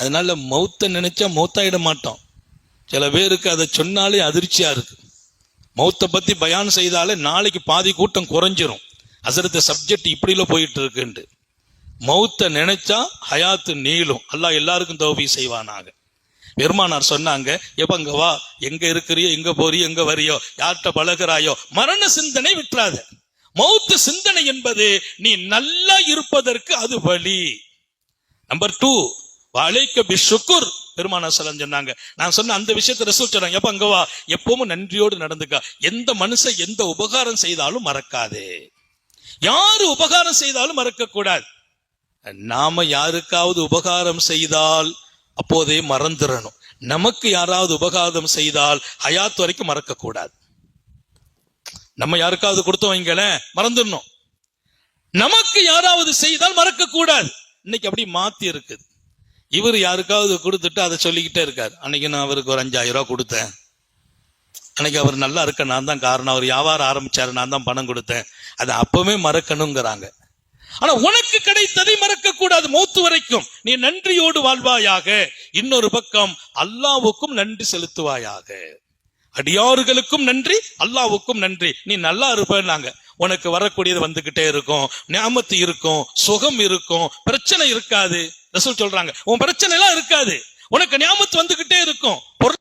அதனால மௌத்தை நினைச்சா மௌத்தாயிட மாட்டோம். சில பேருக்கு அதை சொன்னாலே அதிர்ச்சியா இருக்கு. மௌத்தை பத்தி பயான் செய்தாலே நாளைக்கு பாதி கூட்டம் குறைஞ்சிரும். அசரத்த சப்ஜெக்ட் இப்படில போயிட்டு இருக்குண்டு மௌத்தை நினைச்சா ஹயாத்து நீளும். அல்லாஹ் எல்லாருக்கும் தோபி செய்வானாக. பெருமானார் சொன்னாங்க எப்ப அங்க வா? எங்க இருக்கிறியோ எங்க போறியோ எங்க வரியோ யார்கிட்ட பழகுறாயோ மரண சிந்தனை விட்டுறாத. மௌத்து சிந்தனை என்பது நீ நல்லா இருப்பதற்கு அது வழி. நம்பர் டூ வாழைக்க பி சுக்குர் பெருமானா சலம் சொன்னாங்க. நான் சொன்ன அந்த விஷயத்தை ரசூல் சொன்னாங்க எப்ப அங்க வா. எப்பவும் நன்றியோடு நடந்துக்க. எந்த மனுஷன் எந்த உபகாரம் செய்தாலும் மறக்காதே. யாரு உபகாரம் செய்தாலும் மறக்க கூடாது நாம யாருக்காவது உபகாரம் செய்தால் அப்போதே மறந்துடணும் நமக்கு யாராவது உபகாரம் செய்தால் ஹயாத் வரைக்கும் மறக்க கூடாது நம்ம யாருக்காவது கொடுத்தோம் வைங்களேன் மறந்துடணும் நமக்கு யாராவது செய்தால் மறக்க கூடாது இன்னைக்கு அப்படி மாத்தி இருக்குது. இவர் யாருக்காவது கொடுத்துட்டு அதை சொல்லிக்கிட்டே இருக்கார். அன்னைக்கு நான் அவருக்கு ஒரு அஞ்சாயிரம் ரூபா கொடுத்தேன். அன்னைக்கு அவர் நல்லா இருக்க நான் தான் காரணம். அவர் வியாபாரம் ஆரம்பிச்சாரு நான் தான் பணம் கொடுத்தேன். அதை அப்பவே மறக்கணுங்கிறாங்க. ஆனா உனக்கு கிடைத்ததை மறக்க கூடாது மூத்து வரைக்கும். நீ நன்றியோடு வாழ்வாயாக. இன்னொரு பக்கம் அல்லாவுக்கும் நன்றி செலுத்துவாயாக. அடியாறுகளுக்கும் நன்றி அல்லாவுக்கும் நன்றி. நீ நல்லா இருப்பேன்னாங்க. உனக்கு வரக்கூடியது வந்துகிட்டே இருக்கும். ஞாபத்து இருக்கும் சுகம் இருக்கும் பிரச்சனை இருக்காது. ரசூல் சொல்றாங்க உன் பிரச்சனை எல்லாம் இருக்காது. உனக்கு ஞாபத்து வந்துகிட்டே இருக்கும். பொருள்